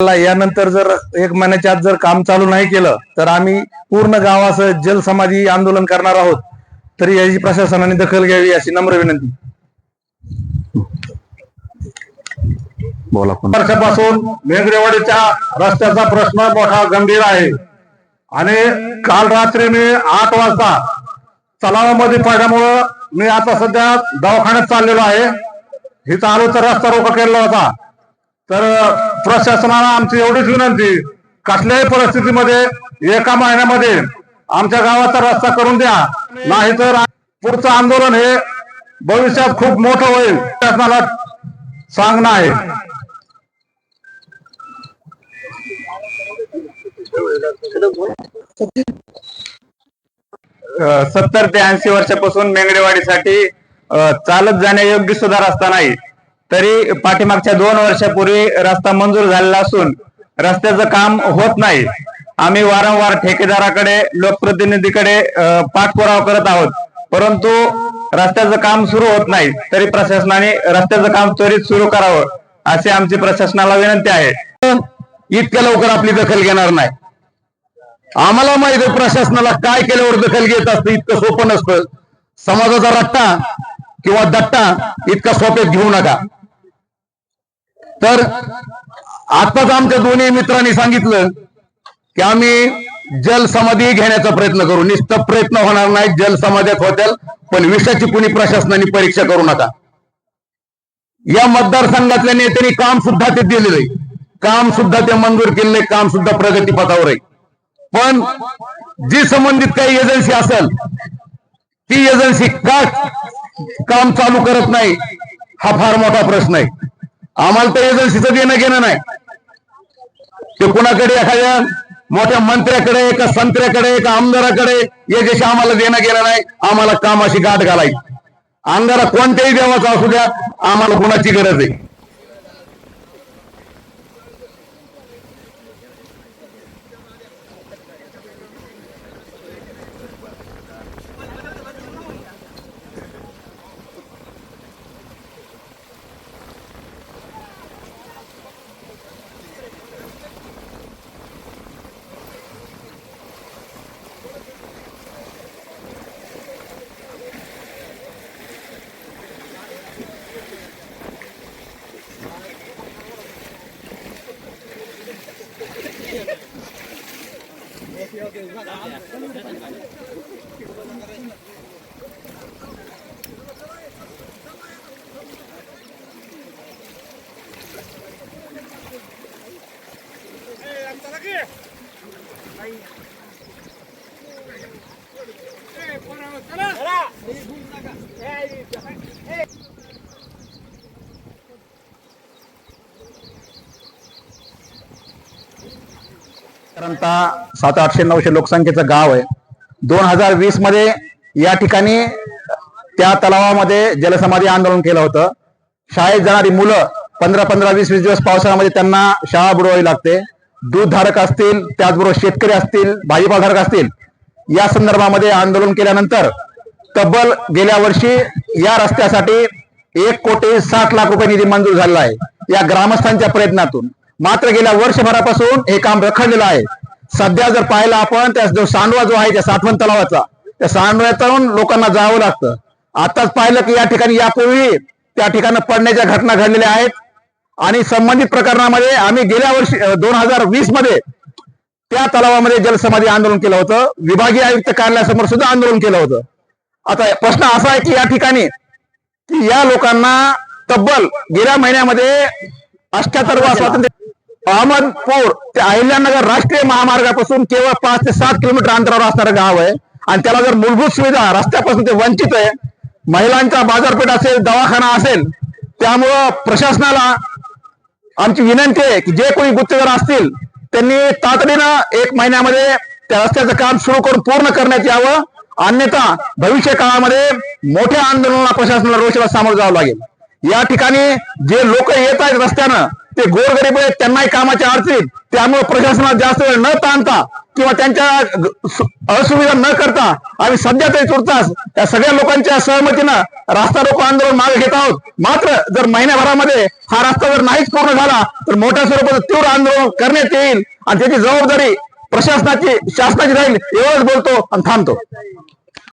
ला यानंतर जर एक महिन्याच्या आत जर काम चालू नाही केलं तर आम्ही पूर्ण गावासह जलसमाधी आंदोलन करणार आहोत. तरी याची प्रशासनाने दखल घ्यावी अशी नम्र विनंती. बोला वर्षापासून मेघडेवाडीच्या रस्त्याचा प्रश्न मोठा गंभीर आहे. आणि काल रात्री मी आठ वाजता तलावामध्ये पडल्यामुळं मी आता सध्या दवाखान्यात चाललेलो आहे. आलो तर रस्ता रोका केलेला होता. तर प्रशासनाला आमची एवढीच विनंती कसल्याही परिस्थितीमध्ये एका महिन्यामध्ये आमच्या गावाचा रस्ता करून द्या. नाहीतर पुढचं आंदोलन हे भविष्यात खूप मोठं होईल. शासनाला सांगणं आहे. सत्तर ते ऐंशी वर्षापासून मेंगडेवाडीसाठी चालत जाण्यायोग्य सुद्धा रस्ता नाही. तरी पाठीमागच्या दोन वर्षापूर्वी रस्ता मंजूर झालेला असून रस्त्याचं काम होत नाही. आम्ही वारंवार ठेकेदाराकडे लोकप्रतिनिधीकडे पाठपुरावा करत आहोत. परंतु रस्त्याचं काम सुरू होत नाही तरी प्रशासनाने रस्त्याचं काम त्वरित सुरू करावं अशी आमची प्रशासनाला विनंती आहे. इतक्या लवकर आपली दखल घेणार नाही. आम्हाला माहीत आहे प्रशासनाला काय केल्यावर दखल घेत असतं इतकं सोपं नसतं. समाजाचा रट्टा किंवा दट्टा इतका सोप्यात घेऊ नका. तर आताच आमच्या दोन्ही मित्रांनी सांगितलं की आम्ही जल समाधी घेण्याचा प्रयत्न करू. नुसतं प्रयत्न होणार नाही जल समाध्यात होत्याल पण विषयाची कुणी प्रशासनाने परीक्षा करू नका. या मतदारसंघातल्या नेत्यांनी काम सुद्धा ते दिलेलं आहे. काम सुद्धा ते मंजूर केलेलं काम सुद्धा प्रगतीपथावर आहे. पण जी संबंधित काही एजन्सी असेल ती एजन्सी का काम चालू करत नाही हा फार मोठा प्रश्न आहे. आम्हाला त्या एजन्सीचं देणं घेणं नाही. ते कुणाकडे एखाद्या मोठ्या मंत्र्याकडे का संत्र्याकडे का आमदाराकडे याच्याशी आम्हाला देणं गेलं नाही आम्हाला कामाशी गाठ घालायची. अंगारा कोणत्याही देवाचा असू द्या आम्हाला कुणाची गरज आहे Hey, साधारणतः सात आठशे नऊशे लोकसंख्येचं गाव आहे. दोन हजार वीसमध्ये या ठिकाणी त्या तलावामध्ये जलसमाधी आंदोलन केलं होतं. शाळेत जाणारी मुलं पंधरा पंधरा वीस वीस दिवस पावसाळ्यामध्ये त्यांना शाळा बुडवावी लागते. दूध धारक असतील त्याचबरोबर शेतकरी असतील भाजीपाला धारक असतील या संदर्भामध्ये आंदोलन केल्यानंतर तब्बल गेल्या वर्षी या रस्त्यासाठी एक कोटी साठ लाख रुपये निधी मंजूर झालेला आहे. या ग्रामस्थांच्या प्रयत्नातून मात्र गेल्या वर्षभरापासून हे काम रखडलेलं आहे. सध्या जर पाहिलं आपण त्या जो सांडवा जो आहे त्या साठवण तलावाचा त्या सांडव्यातून लोकांना जावं लागतं. आताच पाहिलं की या ठिकाणी यापूर्वी त्या ठिकाणी पडण्याच्या घटना घडलेल्या आहेत. आणि संबंधित प्रकरणामध्ये आम्ही गेल्या वर्षी दोन हजार वीसमध्ये त्या तलावामध्ये जलसमाधी आंदोलन केलं होतं. विभागीय आयुक्त कार्यालयासमोर सुद्धा आंदोलन केलं होतं. आता प्रश्न असा आहे की या ठिकाणी की या लोकांना तब्बल गेल्या महिन्यामध्ये अठ्याहत्तर स्वातंत्र्य अहमदपूर ते अहिल्यानगर राष्ट्रीय महामार्गापासून केवळ पाच ते सात किलोमीटर अंतरावर असणारं गाव आहे. आणि त्याला जर मूलभूत सुविधा रस्त्यापासून ते वंचित आहे महिलांचा बाजारपेठ असेल दवाखाना असेल त्यामुळं प्रशासनाला आमची विनंती आहे की जे कोणी गुत्तेदार असतील त्यांनी तातडीनं एक महिन्यामध्ये त्या रस्त्याचं काम सुरू करून पूर्ण करण्यात यावं. अन्यथा भविष्य काळामध्ये मोठ्या आंदोलनाला प्रशासनाला रोषाला सामोरं जावं लागेल. या ठिकाणी जे लोक येत आहेत रस्त्यानं ते गोरगरीब आहेत त्यांनाही कामाच्या अडचणीत त्यामुळे प्रशासनात जास्त वेळ न ताणता किंवा त्यांच्या असुविधा न करता आम्ही सध्या तरी तुर्तास त्या सगळ्या लोकांच्या सहमतीनं रास्ता रोको आंदोलन मागे घेत आहोत. मात्र जर महिन्याभरामध्ये हा रस्ता जर नाहीच पूर्ण झाला तर मोठ्या स्वरूपाचं तीव्र आंदोलन करण्यात येईल आणि त्याची जबाबदारी प्रशासनाची शासनाची राहील एवढंच बोलतो आणि थांबतो.